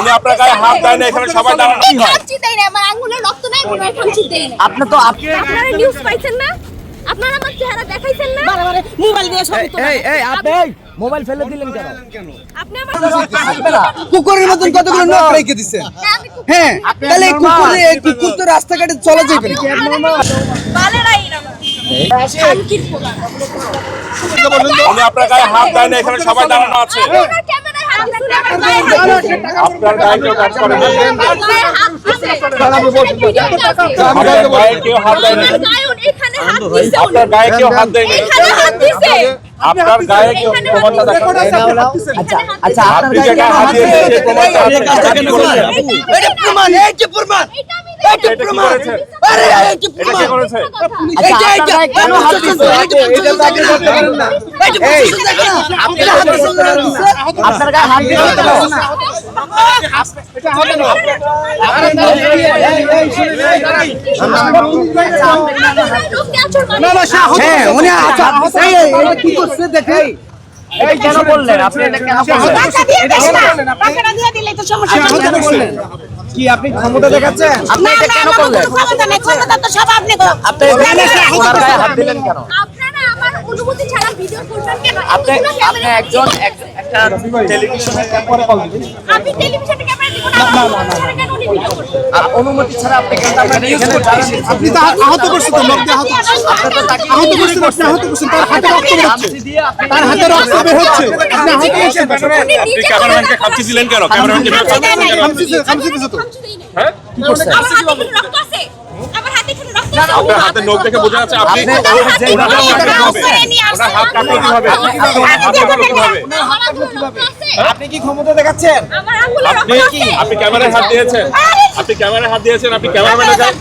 উনি আপনার গায়ে হাত দেয় না এখানে সবাই দাঁড়ানো। এই খামচি দেয় না, আমার আঙ্গুলের রক্ত নাই, কোনো খামচি দেয় না। আপনি তো আপনারা নিউজ পাইছেন না? আপনারা আমার চেহারা দেখাইছেন না? মোবাইল দিয়ে ছবি এই এই আপনি মোবাইল ফেলে দিলেন কেন? আপনি আমার কুকুরের মতন কতগুলো নোট রেখে হ্যাঁ, হ্যাঁ তাহলে কুকুরে কুকুর তো রাস্তাঘাটে চলা যাবে। আপনার গায়ে হাত দেয় না এখানে সবাই দাঁড়ানো আছে। আপনার ক্যামেরায় হাত দিছে, আমার গায়ে হাত দিছে। আপনার গায়ে কেউ কাজ করে না আমার গায়ে হাত দিছে। ভিডিওতে আছে। আপনার গায়ে কেউ হাত দেয় না আমার গায়ে এখানে হাত দিছে উনি। আপনার গায়ে কেউ হাত দেয় না এখানে হাত দিছে। আপনার গায়ে কেউ এখানে প্রমাণটা হাত দেখান দিছে। আচ্ছা আচ্ছা আপনার আপনি যে গায়ে গায়ে হাত দিয়েছেন সেই প্রমাণটা আপনি আপনি করেছেন। এটা প্রমাণ এই যে প্রমাণ আচ্ছা আপনার গায়ে হাত করতে পারেন না। হ্যাঁ উনি আচ্ছা এই, এই, এটা কি করছে দেখে? এই কেন বললেন? আপনি এটা কেন বললেন। কি আপনি ক্ষমতা দেখাচ্ছেন? আপনি এটা কেন করলেন? ক্ষমতা নেই। ক্ষমতা তো সব আপনি আপনি ওনার গায়ে হাত দিলেন কেন? আপনারা আমার অনুমতি ছাড়া ভিডিও করবেন কেন? আপনি আপনি একজন একটা টেলিভিশনের আমি টেলিভিশনে অনুমতি ছাড়া আহত করছেন তো লোক দিয়ে আহত আহত করছেন আপনি আহত করছেন তার হাতে রক্ত তার হাতে রক্ত বের হচ্ছে আপনি আহত করছেন আপনি তো। হ্যাঁ আপনার হাতে নখ দেখে বোঝা যাচ্ছে আপনি আপনি- হাত আপনি কি ক্ষমতা দেখাচ্ছেন? আমার আঙ্গুলে রক্ত আপনি ক্যামেরায় হাত দিয়েছেন। আপনি ক্যামেরায় হাত দিয়েছেন আপনি ক্যামেরাম্যানের গায়ে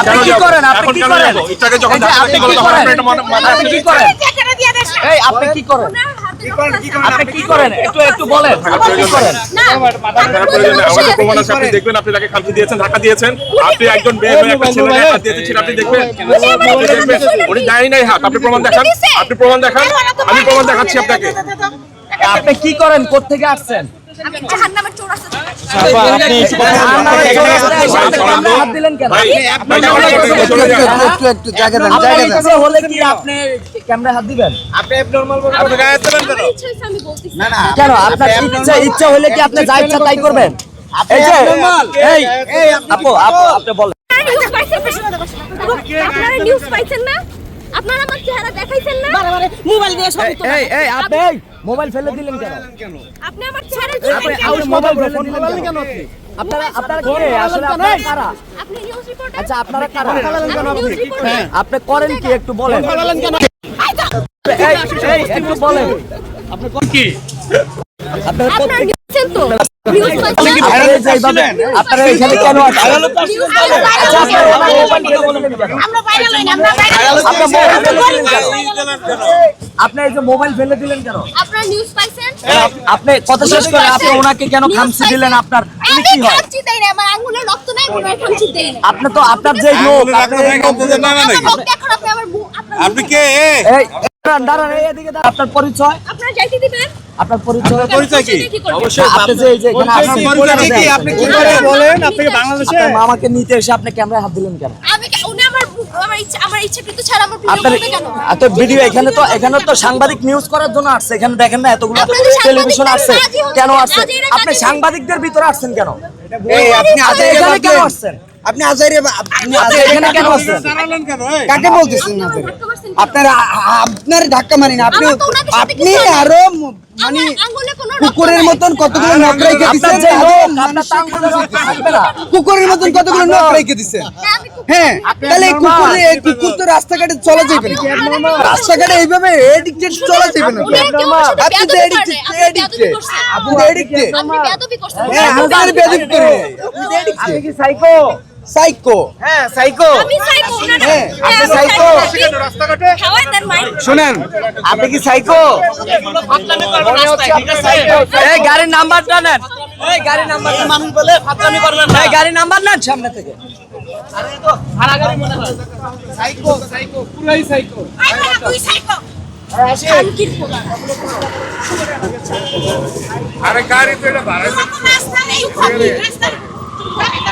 আপনি কি করেন? আপনি কি করেন? যাব? যখন এই ধাক্কা আপনি কি তখন করেন? এটা মাথায় আপনি কি করেন? টাকাটা দিয়ে দিস না। এই আপনি কি করেন? আপনি কি করেন? একটু একটু বলেন। কি করেন? নেই। থাকার প্রয়োজন নেই। আমাদের প্রমাণ আছে আপনি দেখবেন আপনি তাকে খামচি দিয়েছেন ধাক্কা দিয়েছেন। আপনি একজন মেয়ে হয়ে একটা ছেলে হাত দিয়েছেন আপনি দেখবেন। আপনি উনি দেয় নাই হাত আপনি প্রমাণ দেখান। আপনি প্রমাণ দেখান। আমি প্রমাণ দেখাচ্ছি আপনাকে। আপনি কি করেন? আসছেন? আমি জাহান্নামের চৌরাস্তা থেকে আপনি হাত দিলেন কেন? ভাই ভাই ক্যামেরা করতে চলে যান। একটু একটু জায়গা দেন আপনার জায়গা দেন। ইচ্ছে হলে কি আপনি ক্যামেরা হাত দিবেন? আপনি গায়ে হাত দেবেন কেন? আমার ইচ্ছা হয়েছে আমি বলতেছি। কেন? আপনার ইচ্ছা ইচ্ছা হলে কি আপনি যা ইচ্ছা তাই করবেন? এই যে এই এই আপু আপু আপনি বলেন। আপনারা নিউজ পাইছেন না? আপনারা আমার চেহারা দেখাইছেন না? বারে মোবাইল দিয়ে তোলা। এই এই আপনি এই মোবাইল ফেলে দিলেন কেন? আপনি আমার চেহারা আপনি আপনি মোবাইল ফেলে দিলেন কেন আপনারা আপনারা কি? আসলে আপনারা কারা? আপনি নিউজ রিপোর্টার আচ্ছা আপনারা কারা? নিউজ রিপোর্টার আপনি করেন কি একটু বলেন? এই এই একটু বলেন। কি? আপনারা তো? নিউজ পাইছেন আপনারা এখানে কেন আচ্ছা? আপনি এই যে মোবাইল ফেলে দিলেন কেন? আপনারা নিউজ পাইছেন? আপনি কথা শেষ করে আপনি ওনাকে কেন খামচি দিলেন আপনার? উনি কি হয়? খামচি দেই না আমার আঙ্গুলের রক্ত নাই কোনো খামচি দেই না আপনি তো আপনার যে লোক আপনি কে? এই দাঁড়ান দাঁড়ান এদিকে আপনার পরিচয়। আপনারা যাইতে দিবেন? আপনার পরিচয়? পরিচয় কি? করবেন আপনি যে এই যে এখানে আসছেন, পরিচয় কি? আপনি কি করে বলেন? আপনি বাংলাদেশে? আপনার মামাকে নিতে এসে আপনি ক্যামেরায় হাত দিলেন কেন? আমি উনি আমার আমার ইচ্ছা আমার ছাড়া আমার ভিডিও করবে কেন? এত ভিডিও এখানে তো এখানে তো সাংবাদিক নিউজ করার জন্য আসছে। এখানে দেখেন না এতগুলো টেলিভিশন আসছে। কেন আসছে? আপনি সাংবাদিকদের ভিতরে আসছেন কেন? এই আপনি আচ্ছা এখানে কেন আসছেন? আপনি আজাইরে আপনি এখানে কেন আসছেন? কাকে বলতেছেন? আপনার আপনার ধাক্কা মারিন। আপনি আপনি আরও মানে কুকুরের মতন কতগুলো নখ রেখে আপনার যে লোক আপনার মানুষের তাঙ্গুলে থাকবে না? কুকুরের মতন কতগুলো নখ রেখে দিচ্ছেন হ্যাঁ, হ্যাঁ তাহলে কুকুরে কুকুর তো রাস্তাঘাটে চলা যাবে না। রাস্তাঘাটে এইভাবে এডিক্টেড চলা যাবে না আপনি তো। এডিক্টেড বেয়াদবি এডিক্টেড আপনি এডিক্টেড আপনি বেয়াদবি করছেন। হ্যাঁ আপনি আর বেদিক করে আপনি কি সাইকো সাইকো। হ্যাঁ সাইকো। আমি সাইকো, হ্যাঁ, হ্যাঁ, আপনি সাইকো। সাইকো। খাওয়াই দেন মাইর। শুনেন। আপনি কি সাইকো? এই গাড়ির নাম্বারটা নেন। এই গাড়ির নাম্বার মানুষ বলে ফাতরামি করবেন না। এই গাড়ির নাম্বার নেন সামনে থেকে। আই বাবা, তুই সাইকো। খানকির পোলা। আরে গাড়ি তো এটা ভাড়া রাস্তা নেই, বালেরাই এরকম।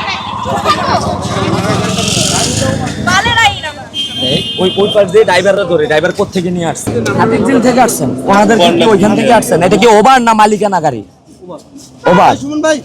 এই, ওই ওই পাশ দিয়ে ড্রাইভাররা ধরে ড্রাইভার কোথেকে নিয়ে আসছে? হাতিরঝিল থেকে আসছেন ওনাদের কি ওইখান থেকে আসছেন? এটা কি ওভার না মালিকানা গাড়ি? ওভার। সুমন ভাই